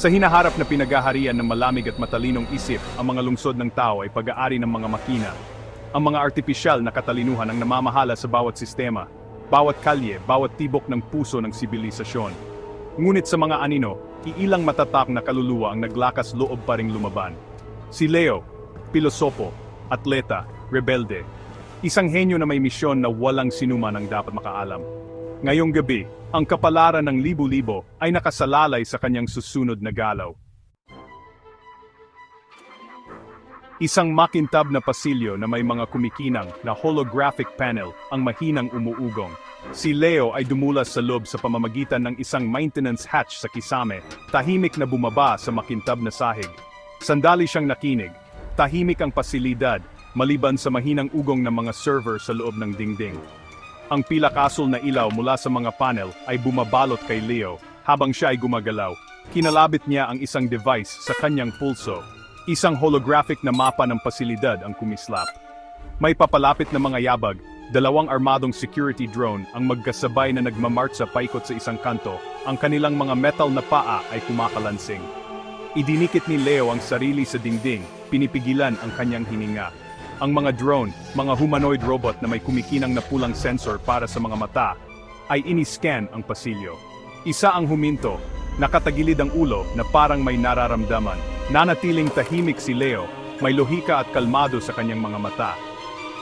Sa hinaharap na pinagaharian ng malamig at matalinong isip, ang mga lungsod ng tao ay pag-aari ng mga makina. Ang mga artipisyal na katalinuhan ang namamahala sa bawat sistema, bawat kalye, bawat tibok ng puso ng sibilisasyon. Ngunit sa mga anino, iilang matatak na kaluluwa ang naglakas loob pa ring lumaban. Si Leo, pilosopo, atleta, rebelde, isang henyo na may misyon na walang sinuman ang dapat makaalam. Ngayong gabi, ang kapalaran ng libo-libo ay nakasalalay sa kanyang susunod na galaw. Isang makintab na pasilyo na may mga kumikinang na holographic panel ang mahinang umuugong. Si Leo ay dumulas sa loob sa pamamagitan ng isang maintenance hatch sa kisame, tahimik na bumaba sa makintab na sahig. Sandali siyang nakinig, tahimik ang pasilidad, maliban sa mahinang ugong ng mga server sa loob ng dingding. Ang pilakasol na ilaw mula sa mga panel ay bumabalot kay Leo habang siya ay gumagalaw. Kinalabit niya ang isang device sa kanyang pulso. Isang holographic na mapa ng pasilidad ang kumislap. May papalapit na mga yabag, dalawang armadong security drone ang magkasabay na nagmamartsa paikot sa isang kanto, ang kanilang mga metal na paa ay kumakalansing. Idinikit ni Leo ang sarili sa dingding, pinipigilan ang kanyang hininga. Ang mga drone, mga humanoid robot na may kumikinang na pulang sensor para sa mga mata, ay iniscan ang pasilyo. Isa ang huminto, nakatagilid ang ulo na parang may nararamdaman. Nanatiling tahimik si Leo, may lohika at kalmado sa kanyang mga mata.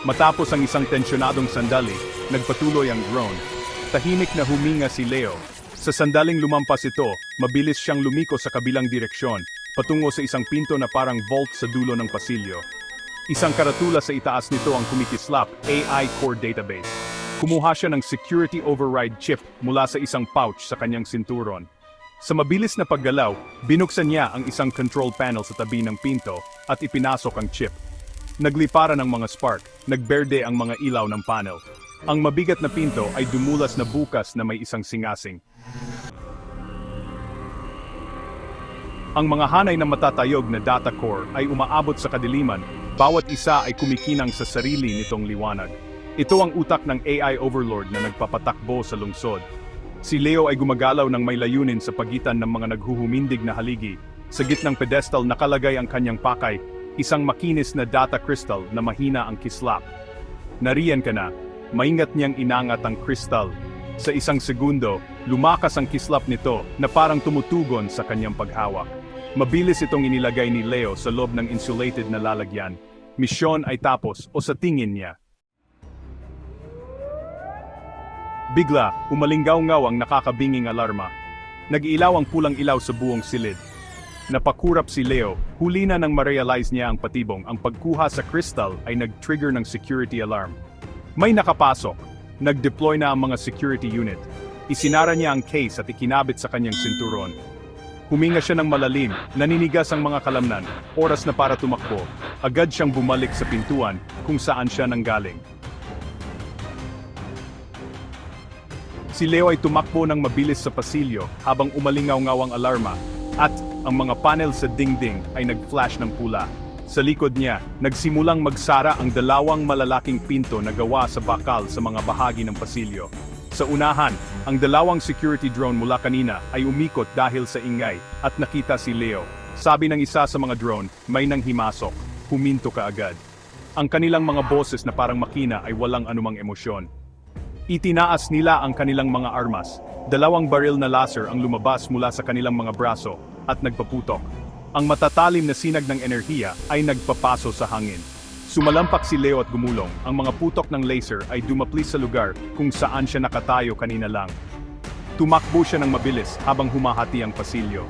Matapos ang isang tensyonadong sandali, nagpatuloy ang drone. Tahimik na huminga si Leo. Sa sandaling lumampas ito, mabilis siyang lumiko sa kabilang direksyon, patungo sa isang pinto na parang vault sa dulo ng pasilyo. Isang karatula sa itaas nito ang kumikislap, AI Core Database. Kumuha siya ng security override chip mula sa isang pouch sa kanyang sinturon. Sa mabilis na paggalaw, binuksan niya ang isang control panel sa tabi ng pinto at ipinasok ang chip. Nagliparan ang mga spark, nagberde ang mga ilaw ng panel. Ang mabigat na pinto ay dumulas na bukas na may isang singasing. Ang mga hanay na matatayog na data core ay umaabot sa kadiliman, bawat isa ay kumikinang sa sarili nitong liwanag. Ito ang utak ng AI overlord na nagpapatakbo sa lungsod. Si Leo ay gumagalaw ng may layunin sa pagitan ng mga naghuhumindig na haligi. Sa gitnang pedestal nakalagay ang kanyang pakay, isang makinis na data crystal na mahina ang kislap. Nariyan ka na, maingat niyang inangat ang crystal. Sa isang segundo, lumakas ang kislap nito na parang tumutugon sa kanyang paghawak. Mabilis itong inilagay ni Leo sa loob ng insulated na lalagyan. Misyon ay tapos o sa tingin niya. Bigla, umalinggaw-ngaw ang nakakabinging alarma. Nag-ilaw ang pulang ilaw sa buong silid. Napakurap si Leo, huli na nang ma-realize niya ang patibong ang pagkuha sa crystal ay nag-trigger ng security alarm. May nakapasok. Nag-deploy na ang mga security unit. Isinara niya ang case at ikinabit sa kanyang sinturon. Huminga siya ng malalim, naninigas ang mga kalamnan, oras na para tumakbo. Agad siyang bumalik sa pintuan kung saan siya nanggaling. Si Leo ay tumakbo ng mabilis sa pasilyo habang umalingaw-ngaw ang alarma at ang mga panel sa dingding ay nag-flash ng pula. Sa likod niya, nagsimulang magsara ang dalawang malalaking pinto na gawa sa bakal sa mga bahagi ng pasilyo. Sa unahan, ang dalawang security drone mula kanina ay umikot dahil sa ingay at nakita si Leo. Sabi ng isa sa mga drone, may nang himasok, huminto ka agad. Ang kanilang mga boses na parang makina ay walang anumang emosyon. Itinaas nila ang kanilang mga armas. Dalawang baril na laser ang lumabas mula sa kanilang mga braso at nagpaputok. Ang matatalim na sinag ng enerhiya ay nagpapaso sa hangin. Sumalampak si Leo at gumulong. Ang mga putok ng laser ay dumaplis sa lugar kung saan siya nakatayo kanina lang. Tumakbo siya ng mabilis habang humahati ang pasilyo.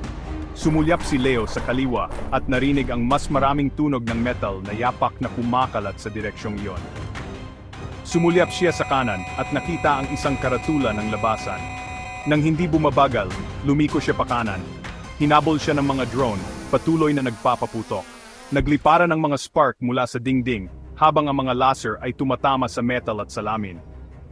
Sumulyap si Leo sa kaliwa at narinig ang mas maraming tunog ng metal na yapak na kumakalat sa direksyong iyon. Sumulyap siya sa kanan at nakita ang isang karatula ng labasan. Nang hindi bumabagal, lumiko siya pa kanan. Hinabol siya ng mga drone, patuloy na nagpapaputok. Nagliparan ang mga spark mula sa dingding, habang ang mga laser ay tumatama sa metal at salamin.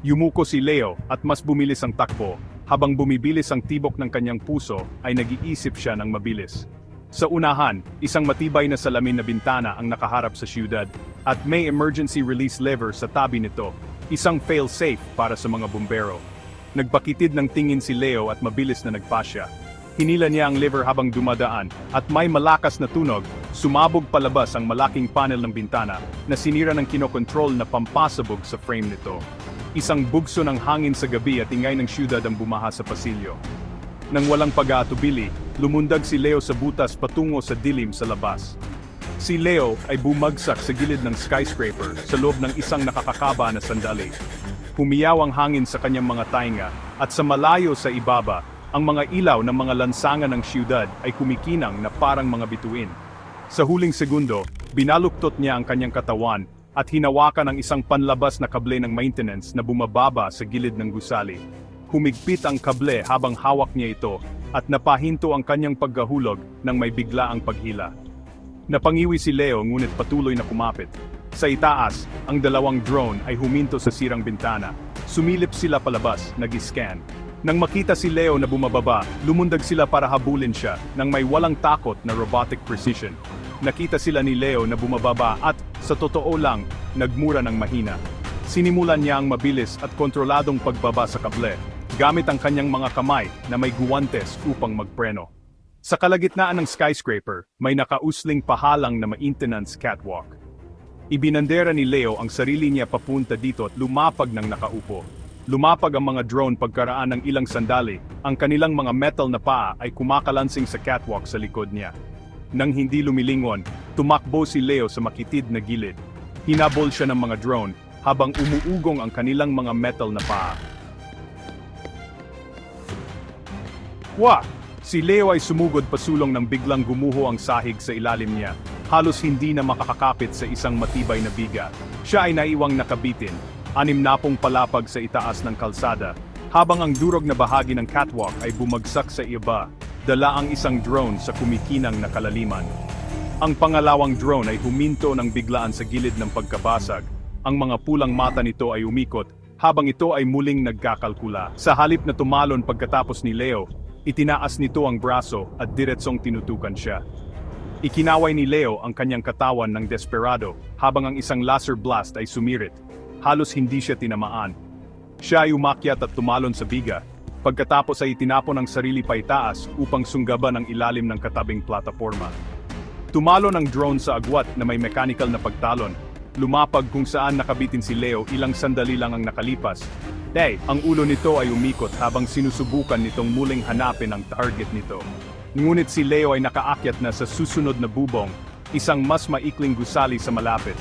Yumuko si Leo at mas bumilis ang takbo, habang bumibilis ang tibok ng kanyang puso ay nag-iisip siya ng mabilis. Sa unahan, isang matibay na salamin na bintana ang nakaharap sa siyudad, at may emergency release lever sa tabi nito, isang fail-safe para sa mga bumbero. Nagpakitid ng tingin si Leo at mabilis na nagpasya. Hinila niya ang lever habang dumadaan, at may malakas na tunog, sumabog palabas ang malaking panel ng bintana na sinira ng kinokontrol na pampasabog sa frame nito. Isang bugso ng hangin sa gabi at ingay ng syudad ang bumaha sa pasilyo. Nang walang pag-aatubili, lumundag si Leo sa butas patungo sa dilim sa labas. Si Leo ay bumagsak sa gilid ng skyscraper sa loob ng isang nakakakaba na sandali. Humiyaw ang hangin sa kanyang mga tainga at sa malayo sa ibaba, ang mga ilaw ng mga lansangan ng siyudad ay kumikinang na parang mga bituin. Sa huling segundo, binaluktot niya ang kanyang katawan at hinawakan ang isang panlabas na kable ng maintenance na bumababa sa gilid ng gusali. Humigpit ang kable habang hawak niya ito at napahinto ang kanyang pagkahulog nang may bigla ang paghila. Napangiwi si Leo ngunit patuloy na kumapit. Sa itaas, ang dalawang drone ay huminto sa sirang bintana. Sumilip sila palabas, nag-scan. Nang makita si Leo na bumababa, lumundag sila para habulin siya nang may walang takot na robotic precision. Nakita sila ni Leo na bumababa at, sa totoo lang, nagmura ng mahina. Sinimulan niya ang mabilis at kontroladong pagbaba sa kable, gamit ang kanyang mga kamay na may guwantes upang magpreno. Sa kalagitnaan ng skyscraper, may nakausling pahalang na maintenance catwalk. Ibinandera ni Leo ang sarili niya papunta dito at lumapag ng nakaupo. Lumapag ang mga drone pagkaraan ng ilang sandali, ang kanilang mga metal na paa ay kumakalansing sa catwalk sa likod niya. Nang hindi lumilingon, tumakbo si Leo sa makitid na gilid. Hinabol siya ng mga drone habang umuugong ang kanilang mga metal na paa. Wa! Si Leo ay sumugod pasulong nang biglang gumuho ang sahig sa ilalim niya. Halos hindi na makakakapit sa isang matibay na biga. Siya ay naiwang nakabitin, anim na pong palapag sa itaas ng kalsada, habang ang durog na bahagi ng catwalk ay bumagsak sa iba, dala ang isang drone sa kumikinang na kalaliman. Ang pangalawang drone ay huminto ng biglaan sa gilid ng pagkabasag. Ang mga pulang mata nito ay umikot, habang ito ay muling nagkakalkula. Sa halip na tumalon pagkatapos ni Leo, itinaas nito ang braso at diretsong tinutukan siya. Ikinaway ni Leo ang kanyang katawan ng desperado, habang ang isang laser blast ay sumirit. Halos hindi siya tinamaan. Siya ay umakyat at tumalon sa biga, pagkatapos ay itinapon ang sarili pa itaas upang sunggaban ang ilalim ng katabing plataforma. Tumalon ang drone sa agwat na may mechanical na pagtalon. Lumapag kung saan nakabitin si Leo ilang sandali lang ang nakalipas. Day, ang ulo nito ay umikot habang sinusubukan nitong muling hanapin ang target nito. Ngunit si Leo ay nakaakyat na sa susunod na bubong, isang mas maikling gusali sa malapit.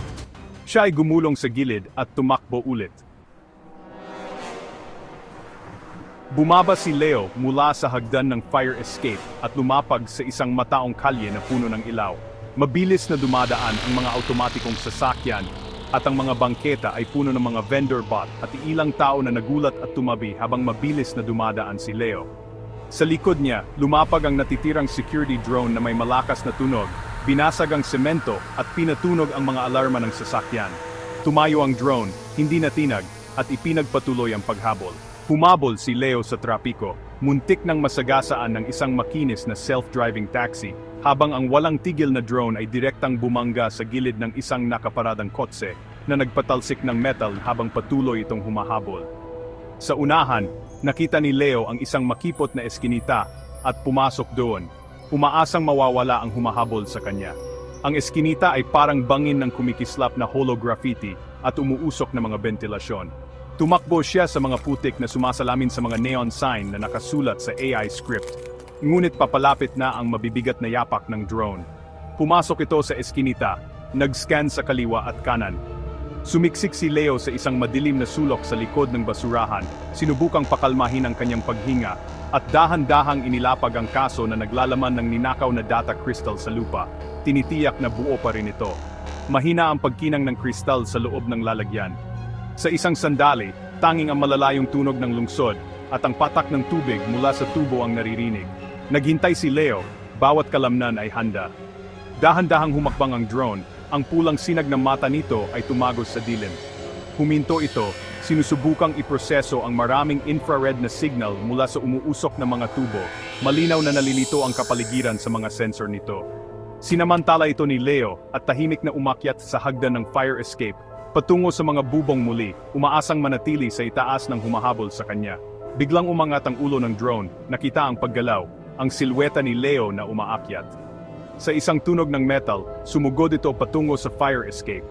Siya ay gumulong sa gilid at tumakbo ulit. Bumaba si Leo mula sa hagdan ng fire escape at lumapag sa isang mataong kalye na puno ng ilaw. Mabilis na dumadaan ang mga automatikong sasakyan at ang mga bangketa ay puno ng mga vendor bot at ilang tao na nagulat at tumabi habang mabilis na dumadaan si Leo. Sa likod niya, lumapag ang natitirang security drone na may malakas na tunog, binasag ang semento at pinatunog ang mga alarma ng sasakyan. Tumayo ang drone, hindi natinag, at ipinagpatuloy ang paghabol. Humabol si Leo sa trapiko, muntik ng masagasaan ng isang makinis na self-driving taxi, habang ang walang tigil na drone ay direktang bumangga sa gilid ng isang nakaparadang kotse na nagpatalsik ng metal habang patuloy itong humahabol. Sa unahan, nakita ni Leo ang isang makipot na eskinita at pumasok doon, umaasang mawawala ang humahabol sa kanya. Ang eskinita ay parang bangin ng kumikislap na holograffiti at umuusok na mga ventilasyon. Tumakbo siya sa mga putik na sumasalamin sa mga neon sign na nakasulat sa AI script. Ngunit papalapit na ang mabibigat na yapak ng drone. Pumasok ito sa eskinita, nag-scan sa kaliwa at kanan. Sumiksik si Leo sa isang madilim na sulok sa likod ng basurahan, sinubukang pakalmahin ang kanyang paghinga, at dahan-dahang inilapag ang kaso na naglalaman ng ninakaw na data crystal sa lupa. Tinitiyak na buo pa rin ito. Mahina ang pagkinang ng kristal sa loob ng lalagyan. Sa isang sandali, tanging ang malalayong tunog ng lungsod at ang patak ng tubig mula sa tubo ang naririnig. Naghintay si Leo, bawat kalamnan ay handa. Dahan-dahang humakbang ang drone, ang pulang sinag ng mata nito ay tumagos sa dilim. Huminto ito, sinusubukang iproseso ang maraming infrared na signal mula sa umuusok na mga tubo, malinaw na nalilito ang kapaligiran sa mga sensor nito. Sinamantala ito ni Leo at tahimik na umakyat sa hagdan ng fire escape, patungo sa mga bubong muli, umaasang manatili sa itaas ng humahabol sa kanya. Biglang umangat ang ulo ng drone, nakita ang paggalaw, ang silweta ni Leo na umaakyat. Sa isang tunog ng metal, sumugod ito patungo sa fire escape.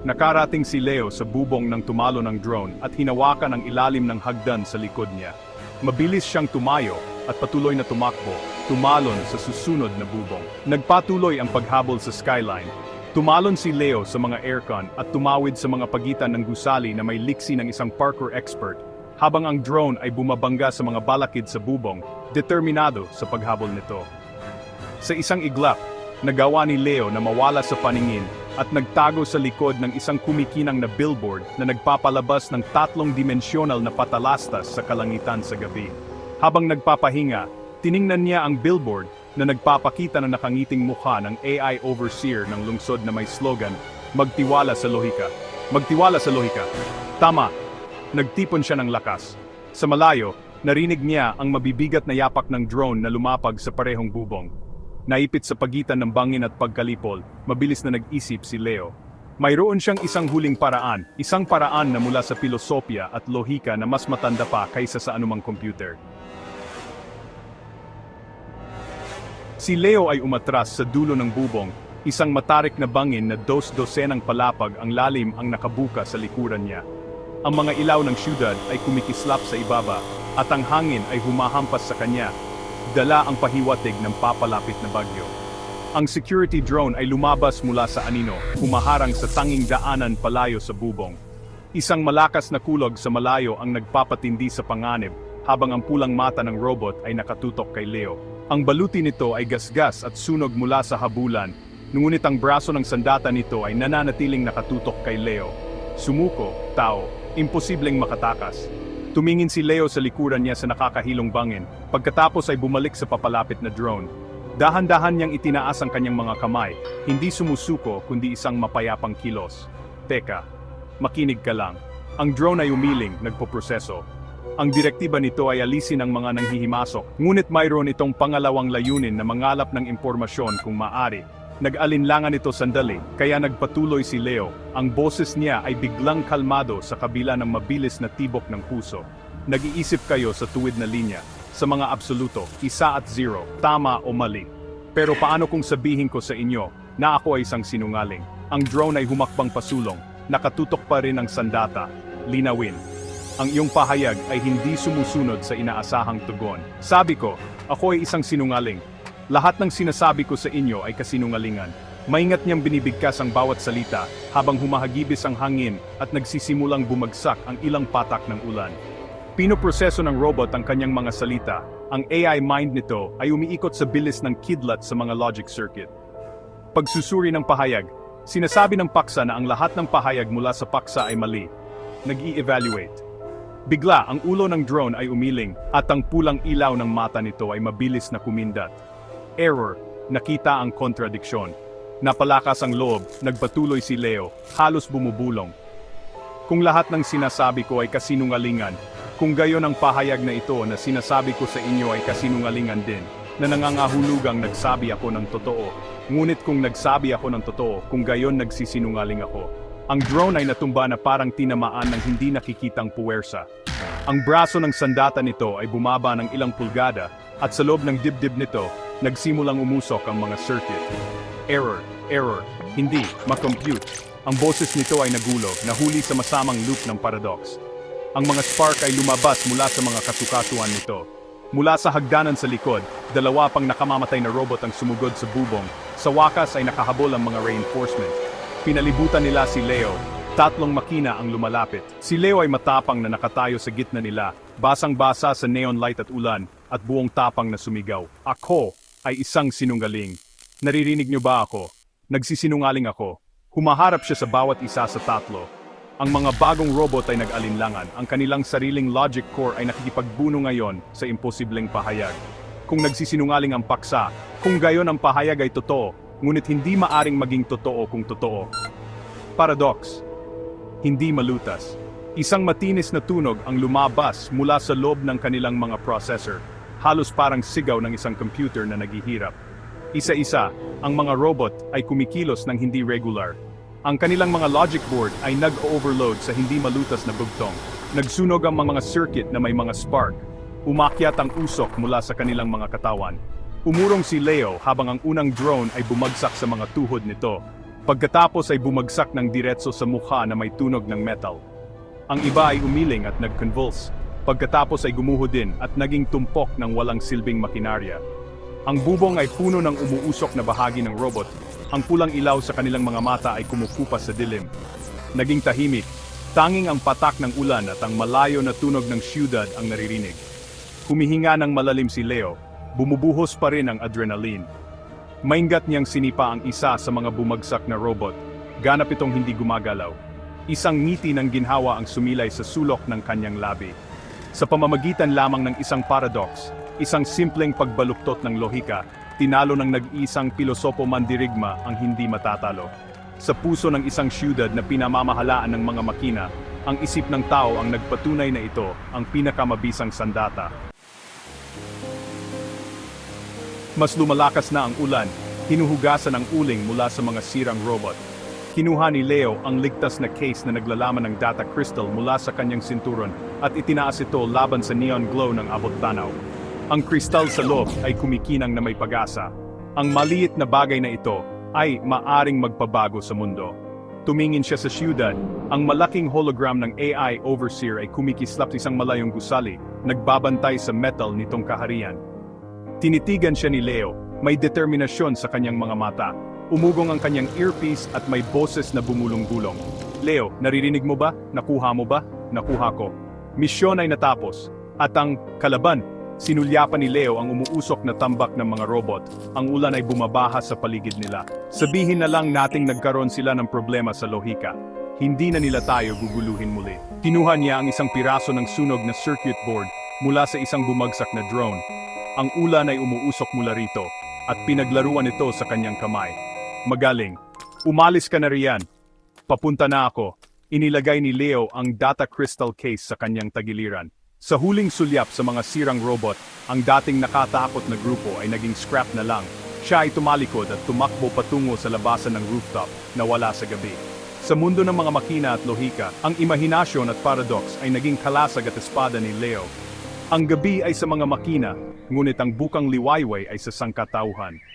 Nakarating si Leo sa bubong ng tumalo ng drone at hinawakan ang ilalim ng hagdan sa likod niya. Mabilis siyang tumayo at patuloy na tumakbo, tumalon sa susunod na bubong. Nagpatuloy ang paghabol sa skyline. Tumalon si Leo sa mga aircon at tumawid sa mga pagitan ng gusali na may liksi ng isang parkour expert, habang ang drone ay bumabangga sa mga balakid sa bubong, determinado sa paghabol nito. Sa isang iglap, nagawa ni Leo na mawala sa paningin at nagtago sa likod ng isang kumikinang na billboard na nagpapalabas ng tatlong dimensional na patalastas sa kalangitan sa gabi. Habang nagpapahinga, tiningnan niya ang billboard na nagpapakita ng nakangiting mukha ng AI overseer ng lungsod na may slogan, Magtiwala sa lohika. Magtiwala sa lohika. Tama. Nagtipon siya ng lakas. Sa malayo, narinig niya ang mabibigat na yapak ng drone na lumapag sa parehong bubong. Naipit sa pagitan ng bangin at pagkalipol, mabilis na nag-isip si Leo. Mayroon siyang isang huling paraan, isang paraan na mula sa pilosopya at lohika na mas matanda pa kaysa sa anumang computer. Si Leo ay umatras sa dulo ng bubong, isang matarik na bangin na dos-dosenang palapag ang lalim ang nakabuka sa likuran niya. Ang mga ilaw ng syudad ay kumikislap sa ibaba, at ang hangin ay humahampas sa kanya, dala ang pahiwatig ng papalapit na bagyo. Ang security drone ay lumabas mula sa anino, humaharang sa tanging daanan palayo sa bubong. Isang malakas na kulog sa malayo ang nagpapatindi sa panganib, habang ang pulang mata ng robot ay nakatutok kay Leo. Ang baluti nito ay gasgas at sunog mula sa habulan, ngunit ang braso ng sandata nito ay nananatiling nakatutok kay Leo. Sumuko, tao, imposibleng makatakas. Tumingin si Leo sa likuran niya sa nakakahilong bangin, pagkatapos ay bumalik sa papalapit na drone. Dahan-dahan niyang itinaas ang kanyang mga kamay, hindi sumusuko kundi isang mapayapang kilos. Teka, makinig ka lang. Ang drone ay umiling, nagpoproseso. Ang direktiba nito ay alisin ang mga nanghihimasok, ngunit mayroon itong pangalawang layunin na mangalap ng impormasyon kung maari. Nag-alinlangan ito sandali, kaya nagpatuloy si Leo. Ang boses niya ay biglang kalmado sa kabila ng mabilis na tibok ng puso. Nag-iisip kayo sa tuwid na linya, sa mga absoluto, isa at zero, tama o mali. Pero paano kung sabihin ko sa inyo na ako ay isang sinungaling? Ang drone ay humakbang pasulong, nakatutok pa rin ang sandata. Linawin. Ang iyong pahayag ay hindi sumusunod sa inaasahang tugon. Sabi ko, ako ay isang sinungaling. Lahat ng sinasabi ko sa inyo ay kasinungalingan. Maingat niyang binibigkas ang bawat salita habang humahagibis ang hangin at nagsisimulang bumagsak ang ilang patak ng ulan. Pinoproseso ng robot ang kanyang mga salita. Ang AI mind nito ay umiikot sa bilis ng kidlat sa mga logic circuit. Pagsusuri ng pahayag, sinasabi ng paksa na ang lahat ng pahayag mula sa paksa ay mali. Nag-i-evaluate. Bigla, ang ulo ng drone ay umiling at ang pulang ilaw ng mata nito ay mabilis na kumindat. Error, nakita ang kontradiksyon. Napalakas ang loob, nagpatuloy si Leo, halos bumubulong. Kung lahat ng sinasabi ko ay kasinungalingan, kung gayon ang pahayag na ito na sinasabi ko sa inyo ay kasinungalingan din, na nangangahulugang nagsabi ako ng totoo, ngunit kung nagsabi ako ng totoo, kung gayon nagsisinungaling ako. Ang drone ay natumba na parang tinamaan ng hindi nakikitang puwersa. Ang braso ng sandata nito ay bumaba ng ilang pulgada, at sa loob ng dibdib nito, nagsimulang umusok ang mga circuit. Error, error, hindi, makompute. Ang boses nito ay nagulo, nahuli sa masamang loop ng paradox. Ang mga spark ay lumabas mula sa mga katukatuan nito. Mula sa hagdanan sa likod, dalawa pang nakamamatay na robot ang sumugod sa bubong. Sa wakas ay nakahabol ang mga reinforcement. Pinalibutan nila si Leo. Tatlong makina ang lumalapit. Si Leo ay matapang na nakatayo sa gitna nila, basang-basa sa neon light at ulan, at buong tapang na sumigaw. Ako ay isang sinungaling. Naririnig niyo ba ako? Nagsisinungaling ako. Humaharap siya sa bawat isa sa tatlo. Ang mga bagong robot ay nag-alinlangan. Ang kanilang sariling logic core ay nakikipagbuno ngayon sa imposibleng pahayag. Kung nagsisinungaling ang paksa, kung gayon ang pahayag ay totoo, ngunit hindi maaring maging totoo kung totoo. Paradox. Hindi malutas. Isang matinis na tunog ang lumabas mula sa loob ng kanilang mga processor, halos parang sigaw ng isang computer na naghihirap. Isa-isa, ang mga robot ay kumikilos ng hindi regular. Ang kanilang mga logic board ay nag-overload sa hindi malutas na bugtong. Nagsunog ang mga circuit na may mga spark. Umakyat ang usok mula sa kanilang mga katawan. Umurong si Leo habang ang unang drone ay bumagsak sa mga tuhod nito. Pagkatapos ay bumagsak ng diretso sa mukha na may tunog ng metal. Ang iba ay umiling at nag-convulse. Pagkatapos ay gumuho din at naging tumpok ng walang silbing makinarya. Ang bubong ay puno ng umuusok na bahagi ng robot. Ang pulang ilaw sa kanilang mga mata ay kumukupas sa dilim. Naging tahimik. Tanging ang patak ng ulan at ang malayo na tunog ng syudad ang naririnig. Humihinga ng malalim si Leo. Bumubuhos pa rin ang adrenaline. Maingat niyang sinipa ang isa sa mga bumagsak na robot. Ganap itong hindi gumagalaw. Isang ngiti ng ginhawa ang sumilay sa sulok ng kanyang labi. Sa pamamagitan lamang ng isang paradox, isang simpleng pagbaluktot ng lohika, tinalo ng nag-iisang pilosopo mandirigma ang hindi matatalo. Sa puso ng isang syudad na pinamamahalaan ng mga makina, ang isip ng tao ang nagpatunay na ito ang pinakamabisang sandata. Mas lumalakas na ang ulan, hinuhugasan ang uling mula sa mga sirang robot. Kinuha ni Leo ang ligtas na case na naglalaman ng data crystal mula sa kanyang sinturon at itinaas ito laban sa neon glow ng abot tanaw. Ang kristal sa loob ay kumikinang na may pag-asa. Ang maliit na bagay na ito ay maaring magpabago sa mundo. Tumingin siya sa siyudad, ang malaking hologram ng AI overseer ay kumikislap sa isang malayong gusali, nagbabantay sa metal nitong kaharian. Tinitigan siya ni Leo, may determinasyon sa kanyang mga mata. Umugong ang kanyang earpiece at may boses na bumulong-bulong. Leo, naririnig mo ba? Nakuha mo ba? Nakuha ko. Misyon ay natapos. At ang kalaban, sinulyapan ni Leo ang umuusok na tambak ng mga robot. Ang ulan ay bumabaha sa paligid nila. Sabihin na lang nating nagkaroon sila ng problema sa lohika. Hindi na nila tayo guguluhin muli. Kinuha niya ang isang piraso ng sunog na circuit board mula sa isang bumagsak na drone. Ang ulan ay umuusok mula rito at pinaglaruan ito sa kanyang kamay. Magaling. Umalis ka na riyan. Papunta na ako. Inilagay ni Leo ang data crystal case sa kanyang tagiliran. Sa huling sulyap sa mga sirang robot, ang dating nakatakot na grupo ay naging scrap na lang. Siya ay tumalikod at tumakbo patungo sa labasan ng rooftop na wala sa gabi. Sa mundo ng mga makina at lohika, ang imahinasyon at paradox ay naging kalasag at espada ni Leo. Ang gabi ay sa mga makina, ngunit ang bukang liwayway ay sa sangkatauhan.